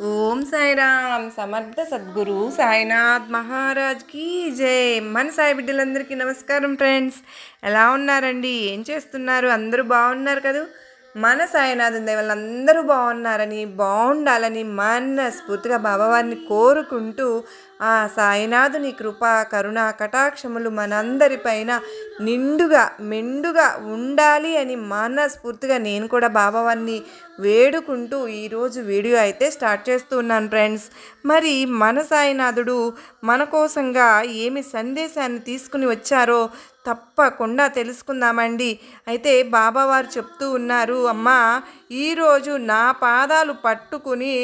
ఓం సాయిరామ్ సమర్థ సద్గురు సాయినాథ్ మహారాజ్ కీ జై. మన సాయి బిడ్డలందరికీ నమస్కారం ఫ్రెండ్స్. ఎలా ఉన్నారండి? ఏం చేస్తున్నారు? అందరూ బాగున్నారు కదా? మన సాయినాథం దేవల్ అందరూ బాగున్నారని బాగుండాలని మనస్ఫూర్తిగా బాబావారిని కోరుకుంటూ ఆ సాయినాథుని కృప కరుణ కటాక్షములు మనందరిపైన నిండుగా మెండుగా ఉండాలి అని మనస్ఫూర్తిగా నేను కూడా బాబావారిని వేడుకుంటూ ఈరోజు వీడియో అయితే స్టార్ట్ చేస్తూ ఉన్నాను ఫ్రెండ్స్. మరి మన సాయినాథుడు మన కోసంగా ఏమి సందేశాన్ని తీసుకుని వచ్చారో తప్పకుండా తెలుసుకుందామండి. అయితే బాబావారు చెప్తూ ఉన్నారు అమ్మా ఈరోజు నా పాదాలు పట్టుకుని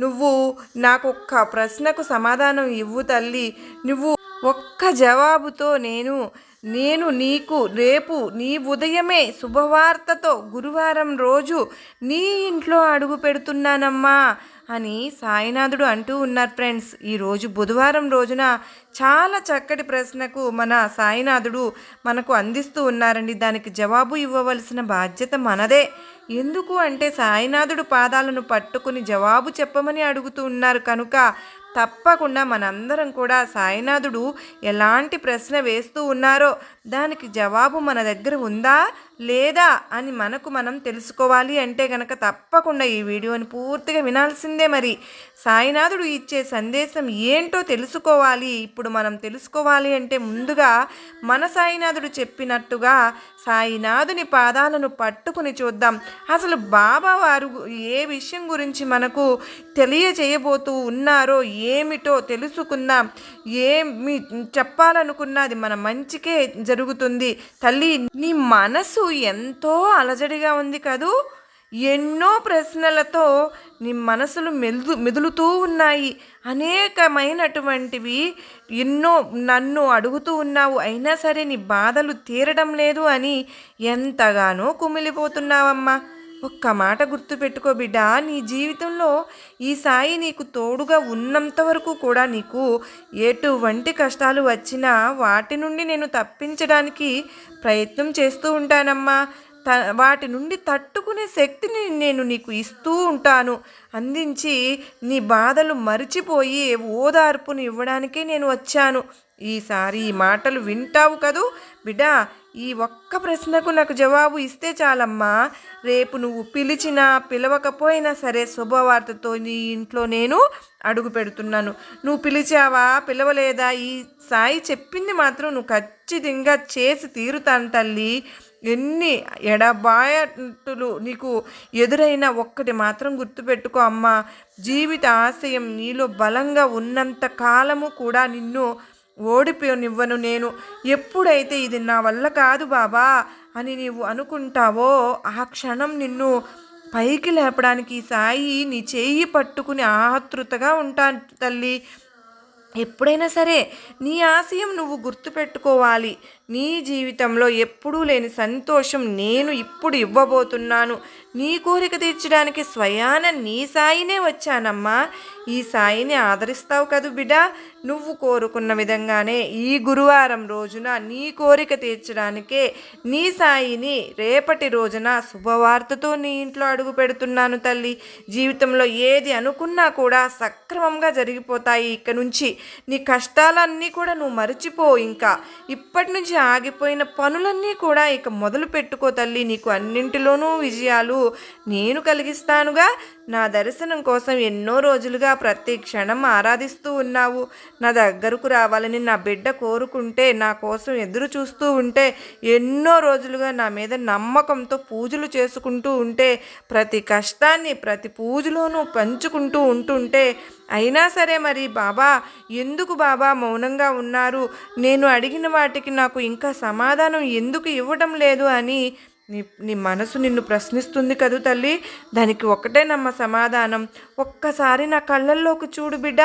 నువ్వు నాకు ఒక్క ప్రశ్నకు సమాధానం ఇవ్వు తల్లి. నువ్వు ఒక్క జవాబుతో నేను నేను నీకు రేపు నీ ఉదయమే శుభవార్తతో గురువారం రోజు నీ ఇంట్లో అడుగు పెడుతున్నానమ్మా అని సాయినాథుడు అంటూ ఉన్నారు ఫ్రెండ్స్. ఈరోజు బుధవారం రోజున చాలా చక్కటి ప్రశ్నకు మన సాయినాథుడు మనకు అందిస్తూ ఉన్నారండి. దానికి జవాబు ఇవ్వవలసిన బాధ్యత మనదే. ఎందుకు అంటే సాయినాథుడు పాదాలను పట్టుకుని జవాబు చెప్పమని అడుగుతూ ఉన్నారు. కనుక తప్పకుండా మనందరం కూడా సాయినాథుడు ఎలాంటి ప్రశ్న వేస్తూ ఉన్నారో దానికి జవాబు మన దగ్గర ఉందా లేదా అని మనకు మనం తెలుసుకోవాలి అంటే గనక తప్పకుండా ఈ వీడియోని పూర్తిగా వినాల్సిందే మరి. సాయినాథుడు ఇచ్చే సందేశం ఏంటో తెలుసుకోవాలి. ఇప్పుడు మనం తెలుసుకోవాలి అంటే ముందుగా మన సాయినాథుడు చెప్పినట్టుగా సాయినాథుని పాదాలను పట్టుకుని చూద్దాం. అసలు బాబా వారు ఏ విషయం గురించి మనకు తెలియజేయబోతూ ఉన్నారో ఏమిటో తెలుసుకుందాం. ఏమి చెప్పాలనుకున్నది మన మంచికే జరుగుతుంది. తల్లి నీ మనసు ఎంతో అలజడిగా ఉంది కదూ? ఎన్నో ప్రశ్నలతో నీ మనసులు మెదు మెదులుతూ ఉన్నాయి. అనేకమైనటువంటివి ఎన్నో నన్ను అడుగుతూ ఉన్నావు. అయినా సరే నీ బాధలు తీరడం లేదు అని ఎంతగానో కుమిలిపోతున్నావమ్మా. ఒక్క మాట గుర్తుపెట్టుకో బిడ్డ నీ జీవితంలో ఈ సాయి నీకు తోడుగా ఉన్నంత వరకు కూడా నీకు ఎటువంటి కష్టాలు వచ్చినా వాటి నుండి నేను తప్పించడానికి ప్రయత్నం చేస్తూ ఉంటానమ్మా. త వాటి నుండి తట్టుకునే శక్తిని నేను నీకు ఇస్తూ ఉంటాను. అందించి నీ బాధలు మరిచిపోయి ఓదార్పును ఇవ్వడానికే నేను వచ్చాను. ఈసారి ఈ మాటలు వింటావు కదూ బిడ్డ. ఈ ఒక్క ప్రశ్నకు నాకు జవాబు ఇస్తే చాలమ్మా. రేపు నువ్వు పిలిచినా పిలవకపోయినా సరే శుభవార్తతో నీ ఇంట్లో నేను అడుగు పెడుతున్నాను. నువ్వు పిలిచావా పిలవలేదా? ఈ సాయి చెప్పింది మాత్రం నువ్వు ఖచ్చితంగా చేసి తీరుతాను తల్లి. ఎన్ని ఎడబాయటులు నీకు ఎదురైన ఒక్కటి మాత్రం గుర్తుపెట్టుకో అమ్మా. జీవిత ఆశయం నీలో బలంగా ఉన్నంత కాలము కూడా నిన్ను ఓడిపోనివ్వను నేను. ఎప్పుడైతే ఇది నా వల్ల కాదు బాబా అని నీవు అనుకుంటావో ఆ క్షణం నిన్ను పైకి లేపడానికి సాయి నీ చేయి పట్టుకుని ఆతృతగా ఉంటాను తల్లి. ఎప్పుడైనా సరే నీ ఆశయం నువ్వు గుర్తుపెట్టుకోవాలి. నీ జీవితంలో ఎప్పుడూ లేని సంతోషం నేను ఇప్పుడు ఇవ్వబోతున్నాను. నీ కోరిక తీర్చడానికి స్వయాన నీ సాయినే వచ్చానమ్మా. ఈ సాయిని ఆదరిస్తావు కదూ బిడా నువ్వు కోరుకున్న విధంగానే ఈ గురువారం రోజున నీ కోరిక తీర్చడానికే నీ సాయిని రేపటి రోజున శుభవార్తతో నీ ఇంట్లో అడుగు పెడుతున్నాను తల్లి. జీవితంలో ఏది అనుకున్నా కూడా సక్రమంగా జరిగిపోతాయి ఇక నుంచి. నీ కష్టాలన్నీ కూడా నువ్వు మర్చిపో ఇంకా. ఇప్పటి నుంచి ఆగిపోయిన పనులన్నీ కూడా ఇక మొదలు పెట్టుకో తల్లి నీకు అన్నింటిలోనూ విజయాలు నేను కలిగిస్తానుగా. నా దర్శనం కోసం ఎన్నో రోజులుగా ప్రతి క్షణం ఆరాధిస్తూ ఉన్నావు. నా దగ్గరకు రావాలని నా బిడ్డ కోరుకుంటే నా కోసం ఎదురు చూస్తూ ఉంటే ఎన్నో రోజులుగా నా మీద నమ్మకంతో పూజలు చేసుకుంటూ ఉంటే ప్రతి కష్టాన్ని ప్రతి పూజలోనూ పంచుకుంటూ ఉంటుంటే అయినా సరే మరి బాబా ఎందుకు బాబా మౌనంగా ఉన్నారు? నేను అడిగిన వాటికి నాకు ఇంకా సమాధానం ఎందుకు ఇవ్వడం లేదు అని నీ నీ మనసు నిన్ను ప్రశ్నిస్తుంది కదూ తల్లి. దానికి ఒకటే నమ్మ సమాధానం. ఒక్కసారి నా కళ్ళల్లోకి చూడు బిడ్డ.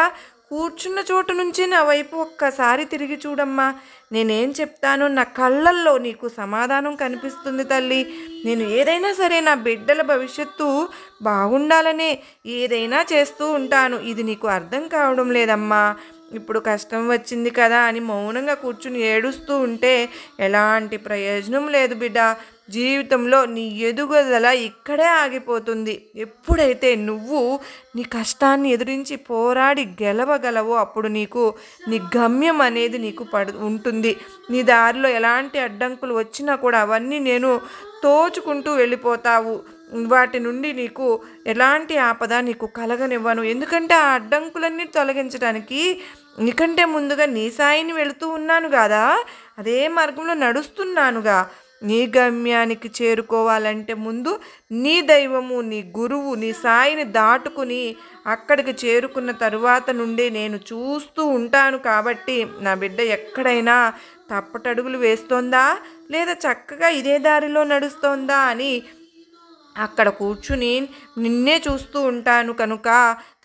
కూర్చున్న చోటు నుంచి నా వైపు ఒక్కసారి తిరిగి చూడమ్మా. నేనేం చెప్తానో నా కళ్ళల్లో నీకు సమాధానం కనిపిస్తుంది తల్లి. నేను ఏదైనా సరే నా బిడ్డల భవిష్యత్తు బాగుండాలనే ఏదైనా చేస్తూ ఉంటాను. ఇది నీకు అర్థం కావడం లేదమ్మా. ఇప్పుడు కష్టం వచ్చింది కదా అని మౌనంగా కూర్చుని ఏడుస్తూ ఉంటే ఎలాంటి ప్రయోజనం లేదు బిడ్డ. జీవితంలో నీ ఎదుగుదల ఇక్కడే ఆగిపోతుంది. ఎప్పుడైతే నువ్వు నీ కష్టాన్ని ఎదిరించి పోరాడి గెలవగలవో అప్పుడు నీకు నీ గమ్యం అనేది నీకు పడు ఉంటుంది. నీ దారిలో ఎలాంటి అడ్డంకులు వచ్చినా కూడా అవన్నీ నేను తోచుకుంటూ వెళ్ళిపోతావు. వాటి నుండి నీకు ఎలాంటి ఆపద నీకు కలగనివ్వను. ఎందుకంటే ఆ అడ్డంకులన్నీ తొలగించడానికి నీకంటే ముందుగా నీ సాయిని వెళుతూ ఉన్నాను కదా అదే మార్గంలో నడుస్తున్నానుగా. నీ గమ్యానికి చేరుకోవాలంటే ముందు నీ దైవము నీ గురువు నీ సాయిని దాటుకుని అక్కడికి చేరుకున్న తరువాత నుండే నేను చూస్తూ ఉంటాను కాబట్టి నా బిడ్డ ఎక్కడైనా తప్పటడుగులు వేస్తోందా? లేదా చక్కగా ఇదే దారిలో నడుస్తోందా అని అక్కడ కూర్చుని నిన్నే చూస్తూ ఉంటాను కనుక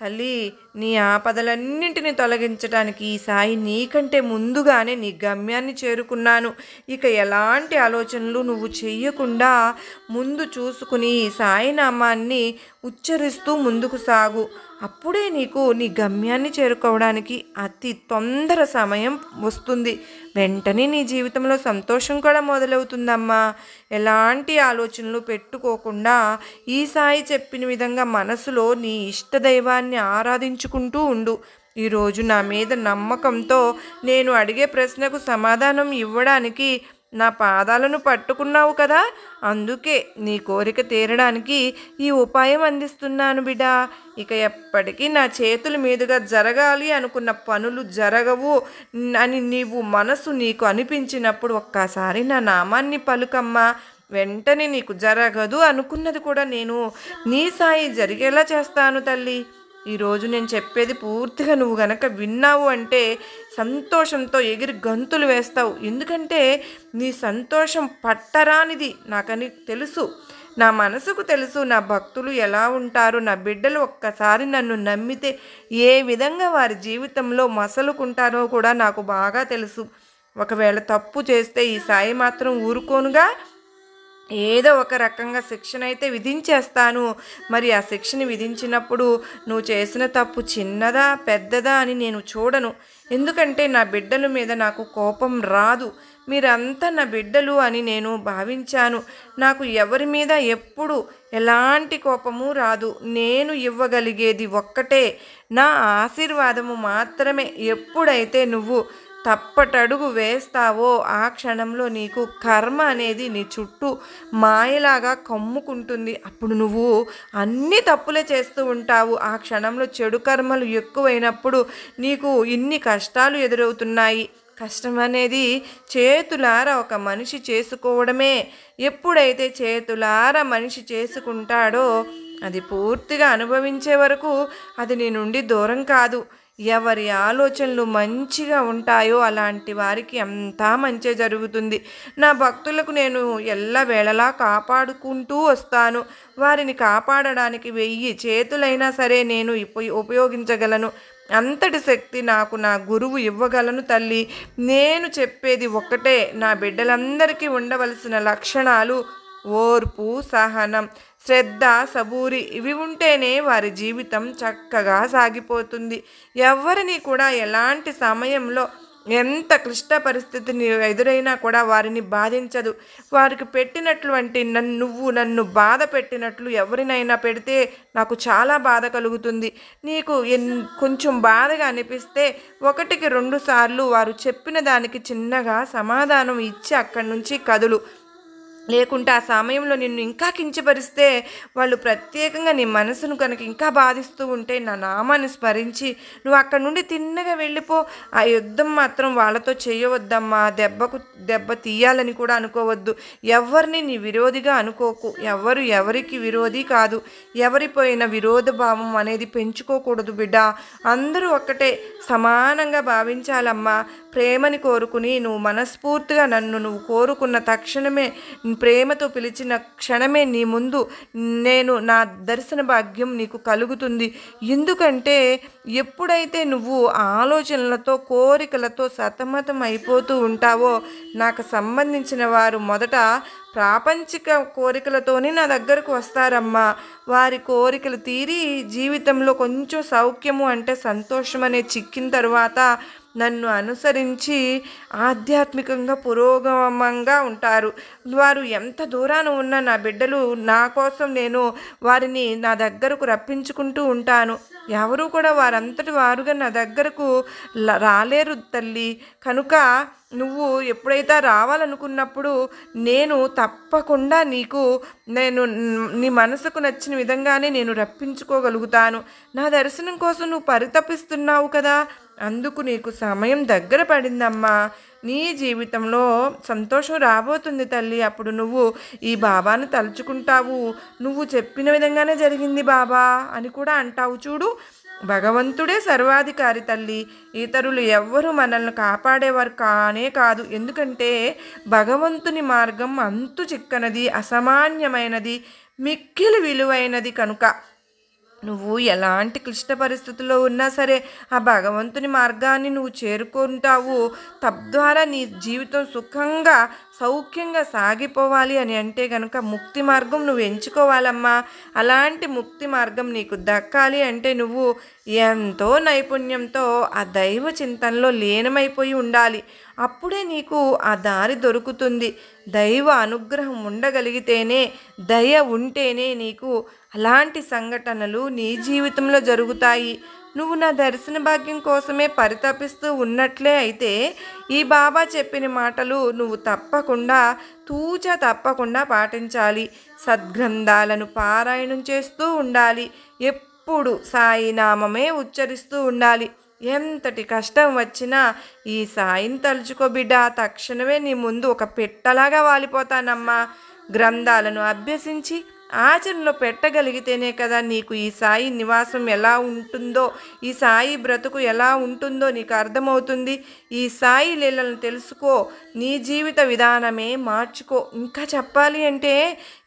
తల్లి నీ ఆపదలన్నింటినీ తొలగించడానికి ఈ సాయి నీకంటే ముందుగానే నీ గమ్యాన్ని చేరుకున్నాను. ఇక ఎలాంటి ఆలోచనలు నువ్వు చెయ్యకుండా ముందు చూసుకుని ఈ సాయినామాన్ని ఉచ్చరిస్తూ ముందుకు సాగు. అప్పుడే నీకు నీ గమ్యాన్ని చేరుకోవడానికి అతి తొందర సమయం వస్తుంది. వెంటనే నీ జీవితంలో సంతోషం కూడా మొదలవుతుందమ్మా. ఎలాంటి ఆలోచనలు పెట్టుకోకుండా ఈ సాయి చెప్పిన విధంగా మనసులో నీ ఇష్ట దైవాన్ని ఆరాధించుకుంటూ ఉండు. ఈరోజు నా మీద నమ్మకంతో నేను అడిగే ప్రశ్నకు సమాధానం ఇవ్వడానికి నా పాదాలను పట్టుకున్నావు కదా అందుకే నీ కోరిక తీరడానికి ఈ ఉపాయం అందిస్తున్నాను బిడా. ఇక ఎప్పటికీ నా చేతుల మీదుగా జరగాలి అనుకున్న పనులు జరగవు అని నీవు మనసు నీకు అనిపించినప్పుడు ఒక్కసారి నా నామాన్ని పలుకమ్మా. వెంటనే నీకు జరగదు అనుకున్నది కూడా నేను. నీ సాయి జరిగేలా చేస్తాను తల్లి. ఈరోజు నేను చెప్పేది పూర్తిగా నువ్వు గనక విన్నావు అంటే సంతోషంతో ఎగిరి గంతులు వేస్తావు. ఎందుకంటే నీ సంతోషం పట్టరానిది నాకని తెలుసు. నా మనసుకు తెలుసు నా భక్తులు ఎలా ఉంటారు. నా బిడ్డలు ఒక్కసారి నన్ను నమ్మితే ఏ విధంగా వారి జీవితంలో మసలుకుంటారో కూడా నాకు బాగా తెలుసు. ఒకవేళ తప్పు చేస్తే ఈ సాయి మాత్రం ఊరుకోనుగా. ఏదో ఒక రకంగా శిక్షణ అయితే విధించేస్తాను. మరి ఆ శిక్షణ విధించినప్పుడు నువ్వు చేసిన తప్పు చిన్నదా పెద్దదా అని నేను చూడను. ఎందుకంటే నా బిడ్డల మీద నాకు కోపం రాదు. మీరంతా నా బిడ్డలు అని నేను భావించాను. నాకు ఎవరి మీద ఎప్పుడు ఎలాంటి కోపము రాదు. నేను ఇవ్వగలిగేది ఒక్కటే. నా ఆశీర్వాదము మాత్రమే. ఎప్పుడైతే నువ్వు తప్పటడుగు వేస్తావో ఆ క్షణంలో నీకు కర్మ అనేది నీ చుట్టూ మాయలాగా కమ్ముకుంటుంది. అప్పుడు నువ్వు అన్ని తప్పులే చేస్తూ ఉంటావు. ఆ క్షణంలో చెడు కర్మలు ఎక్కువైనప్పుడు నీకు ఇన్ని కష్టాలు ఎదురవుతున్నాయి. కష్టం అనేది చేతులార ఒక మనిషి చేసుకోవడమే. ఎప్పుడైతే చేతులార మనిషి చేసుకుంటాడో అది పూర్తిగా అనుభవించే వరకు అది నీ నుండి దూరం కాదు. ఎవరి ఆలోచనలు మంచిగా ఉంటాయో అలాంటి వారికి అంతా మంచి జరుగుతుంది. నా భక్తులకు నేను ఎల్ల వేళలా కాపాడుకుంటూ వస్తాను. వారిని కాపాడడానికి వెయ్యి చేతులైనా సరే నేను ఉపయోగించగలను. అంతటి శక్తి నాకు నా గురువు ఇవ్వగలను తల్లి. నేను చెప్పేది ఒక్కటే నా బిడ్డలందరికీ ఉండవలసిన లక్షణాలు ఓర్పు సహనం. శ్రద్ధ సబూరి ఇవి ఉంటేనే వారి జీవితం చక్కగా సాగిపోతుంది. ఎవరిని కూడా ఎలాంటి సమయంలో ఎంత క్లిష్ట పరిస్థితిని ఎదురైనా కూడా వారిని బాధించదు. వారికి పెట్టినటువంటి నన్ను నువ్వు నన్ను బాధ పెట్టినట్లు ఎవరినైనా పెడితే నాకు చాలా బాధ కలుగుతుంది. నీకు ఎన్ కొంచెం బాధగా అనిపిస్తే ఒకటికి రెండు సార్లు వారు చెప్పిన దానికి చిన్నగా సమాధానం ఇచ్చి అక్కడి నుంచి కదులు. లేకుంటే ఆ సమయంలో నిన్ను ఇంకా కించపరిస్తే వాళ్ళు ప్రత్యేకంగా నీ మనసును కనుక ఇంకా బాధిస్తూ ఉంటే నా నామాన్ని స్మరించి నువ్వు అక్కడ నుండి తిన్నగా వెళ్ళిపో. ఆ యుద్ధం మాత్రం వాళ్ళతో చేయవద్దమ్మా. దెబ్బకు దెబ్బ తీయాలని కూడా అనుకోవద్దు. ఎవరిని నీ విరోధిగా అనుకోకు. ఎవరు ఎవరికి విరోధి కాదు. ఎవరిపోయిన విరోధ భావం అనేది పెంచుకోకూడదు బిడ్డ. అందరూ ఒక్కటే సమానంగా భావించాలమ్మా. ప్రేమని కోరుకుని నువ్వు మనస్ఫూర్తిగా నన్ను నువ్వు కోరుకున్న తక్షణమే ప్రేమతో పిలిచిన క్షణమే నీ ముందు నేను నా దర్శన భాగ్యం నీకు కలుగుతుంది. ఎందుకంటే ఎప్పుడైతే నువ్వు ఆలోచనలతో కోరికలతో సతమతం అయిపోతూ ఉంటావో నాకు సంబంధించిన వారు మొదట ప్రాపంచిక కోరికలతోనే నా దగ్గరకు వస్తారమ్మా. వారి కోరికలు తీరి జీవితంలో కొంచెం సౌఖ్యము అంటే సంతోషం అనే చిక్కిన తర్వాత నన్ను అనుసరించి ఆధ్యాత్మికంగా పురోగమంగా ఉంటారు. వారు ఎంత దూరాన ఉన్న నా బిడ్డలు నా కోసం నేను వారిని నా దగ్గరకు రప్పించుకుంటూ ఉంటాను. ఎవరు కూడా వారంతటి వారుగా నా దగ్గరకు రాలేరు తల్లి. కనుక నువ్వు ఎప్పుడైతే రావాలనుకున్నప్పుడు నేను తప్పకుండా నీకు నేను నీ మనసుకు నచ్చిన విధంగానే నేను రప్పించుకోగలుగుతాను. నా దర్శనం కోసం నువ్వు పరితపిస్తున్నావు కదా. అందుకు నీకు సమయం దగ్గర పడిందమ్మా. నీ జీవితంలో సంతోషం రాబోతుంది తల్లి. అప్పుడు నువ్వు ఈ బాబాను తలుచుకుంటావు. నువ్వు చెప్పిన విధంగానే జరిగింది బాబా అని కూడా అంటావు చూడు. భగవంతుడే సర్వాధికారి తల్లి. ఇతరులు ఎవ్వరూ మనల్ని కాపాడేవారు కానే కాదు. ఎందుకంటే భగవంతుని మార్గం అంతు చిక్కనది అసామాన్యమైనది మిక్కిలి విలువైనది కనుక. నువ్వు ఎలాంటి క్లిష్ట పరిస్థితుల్లో ఉన్నా సరే ఆ భగవంతుని మార్గాన్ని నువ్వు చేరుకుంటావు. తద్వారా నీ జీవితం సుఖంగా సౌఖ్యంగా సాగిపోవాలి అని అంటే కనుక ముక్తి మార్గం నువ్వు ఎంచుకోవాలమ్మా. అలాంటి ముక్తి మార్గం నీకు దక్కాలి అంటే నువ్వు ఎంతో నైపుణ్యంతో ఆ దైవ చింతనలో లీనమైపోయి ఉండాలి. అప్పుడే నీకు ఆ దారి దొరుకుతుంది. దైవ అనుగ్రహం ఉండగలిగితేనే దయ ఉంటేనే నీకు అలాంటి సంఘటనలు నీ జీవితంలో జరుగుతాయి. నువ్వు నా దర్శన భాగ్యం కోసమే పరితపిస్తూ ఉన్నట్లే అయితే ఈ బాబా చెప్పిన మాటలు నువ్వు తప్పకుండా తూచ తప్పకుండా పాటించాలి. సద్గ్రంథాలను పారాయణం చేస్తూ ఉండాలి. ఎప్పుడు సాయినామమే ఉచ్చరిస్తూ ఉండాలి. ఎంతటి కష్టం వచ్చినా ఈ సాయిని తలుచుకో బిడ్డ తక్షణమే నీ ముందు ఒక పెట్టలాగా వాలిపోతానమ్మా. గ్రంథాలను అభ్యసించి ఆచరణలో పెట్టగలిగితేనే కదా నీకు ఈ సాయి నివాసం ఎలా ఉంటుందో ఈ సాయి బ్రతుకు ఎలా ఉంటుందో నీకు అర్థమవుతుంది. ఈ సాయి లీలలను తెలుసుకో నీ జీవిత విధానమే మార్చుకో. ఇంకా చెప్పాలి అంటే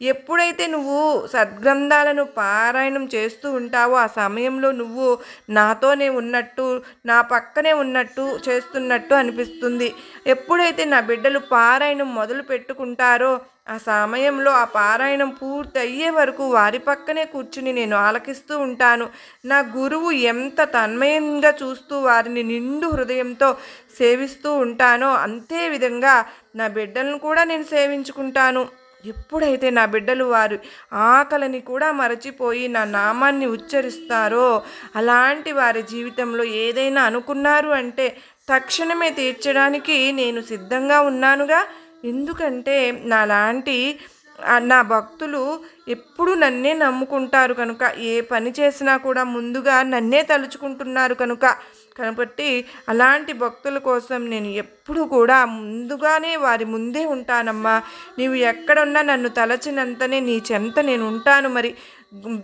ఎప్పుడైతే నువ్వు సద్గ్రంథాలను పారాయణం చేస్తూ ఉంటావో ఆ సమయంలో నువ్వు నాతోనే ఉన్నట్టు నా పక్కనే ఉన్నట్టు చేస్తున్నట్టు అనిపిస్తుంది. ఎప్పుడైతే నా బిడ్డలు పారాయణం మొదలు పెట్టుకుంటారో ఆ సమయంలో ఆ పారాయణం పూర్తి అయ్యే వరకు వారి పక్కనే కూర్చుని నేను ఆలకిస్తూ ఉంటాను. నా గురువు ఎంత తన్మయంగా చూస్తూ వారిని నిండు హృదయంతో సేవిస్తూ ఉంటానో అంతే విధంగా నా బిడ్డలను కూడా నేను సేవించుకుంటాను. ఎప్పుడైతే నా బిడ్డలు వారు ఆకలిని కూడా మరచిపోయి నా నామాన్ని ఉచ్చరిస్తారో అలాంటి వారి జీవితంలో ఏదైనా అనుకున్నారు అంటే తక్షణమే తీర్చడానికి నేను సిద్ధంగా ఉన్నానుగా. ఎందుకంటే నాలాంటి లాంటి నా భక్తులు ఎప్పుడు నన్నే నమ్ముకుంటారు కనుక ఏ పని చేసినా కూడా ముందుగా నన్నే తలుచుకుంటున్నారు కనుక కాబట్టి అలాంటి భక్తుల కోసం నేను ఎప్పుడు కూడా ముందుగానే వారి ముందే ఉంటానమ్మా. నీవు ఎక్కడున్నా నన్ను తలచినంతనే నీ చెంత నేను ఉంటాను మరి.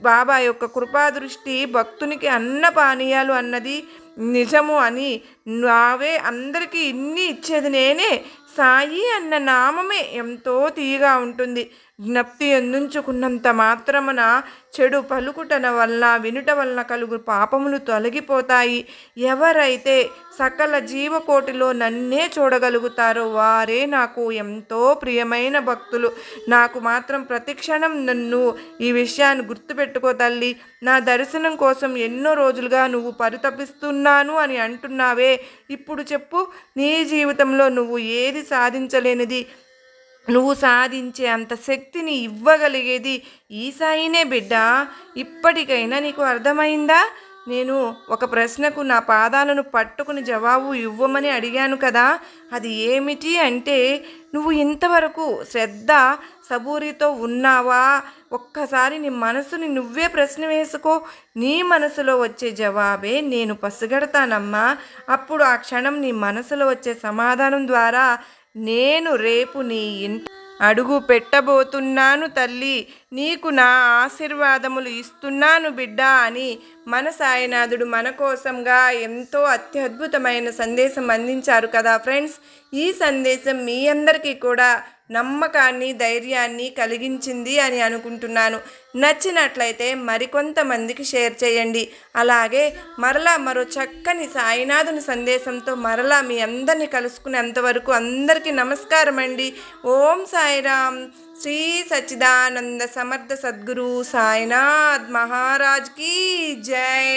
బాబా యొక్క కృపా దృష్టి భక్తునికి అన్న పానీయాలు అన్నది నిజము అని నావే అందరికీ ఇన్ని ఇచ్చేది నేనే. సాయి అన్న నామమే ఎంతో తీయగా ఉంటుంది. జ్ఞప్తి అందించుకున్నంత మాత్రమున చెడు పలుకుటన వల్ల వినుట వలన కలుగు పాపములు తొలగిపోతాయి. ఎవరైతే సకల జీవకోటిలో నన్నే చూడగలుగుతారో వారే నాకు ఎంతో ప్రియమైన భక్తులు. నాకు మాత్రం ప్రతిక్షణం నన్ను ఈ విషయాన్ని గుర్తుపెట్టుకో తల్లి. నా దర్శనం కోసం ఎన్నో రోజులుగా నువ్వు పరితపిస్తున్నాను అని అంటున్నావే. ఇప్పుడు చెప్పు నీ జీవితంలో నువ్వు ఏది సాధించలేనిది? నువ్వు సాధించే అంత శక్తిని ఇవ్వగలిగేది ఈ సాయినే బిడ్డ. ఇప్పటికైనా నీకు అర్థమైందా? నేను ఒక ప్రశ్నకు నా పాదాలను పట్టుకుని జవాబు ఇవ్వమని అడిగాను కదా. అది ఏమిటి అంటే నువ్వు ఇంతవరకు శ్రద్ధ సబూరితో ఉన్నావా? ఒక్కసారి నీ మనసుని నువ్వే ప్రశ్న వేసుకో. నీ మనసులో వచ్చే జవాబే నేను పసిగడతానమ్మా. అప్పుడు ఆ క్షణం నీ మనసులో వచ్చే సమాధానం ద్వారా నేను రేపు నీ ఇంట అడుగు పెట్టబోతున్నాను తల్లి. నీకు నా ఆశీర్వాదములు ఇస్తున్నాను బిడ్డా అని మన సాయినాథుడు మన కోసంగా ఎంతో అత్యద్భుతమైన సందేశం అందించారు కదా ఫ్రెండ్స్. ఈ సందేశం మీ అందరికీ కూడా నమ్మకాన్ని ధైర్యాన్ని కలిగించింది అని అనుకుంటున్నాను. నచ్చినట్లయితే మరికొంతమందికి షేర్ చేయండి. అలాగే మరలా మరో చక్కని సాయినాథుని సందేశంతో మరలా మీ అందరిని కలుసుకునేంతవరకు అందరికీ నమస్కారం అండి ఓం సాయిరామ్. శ్రీ సచ్చిదానంద సమర్థ సద్గురు సాయినాథ్ మహారాజ్కి జై.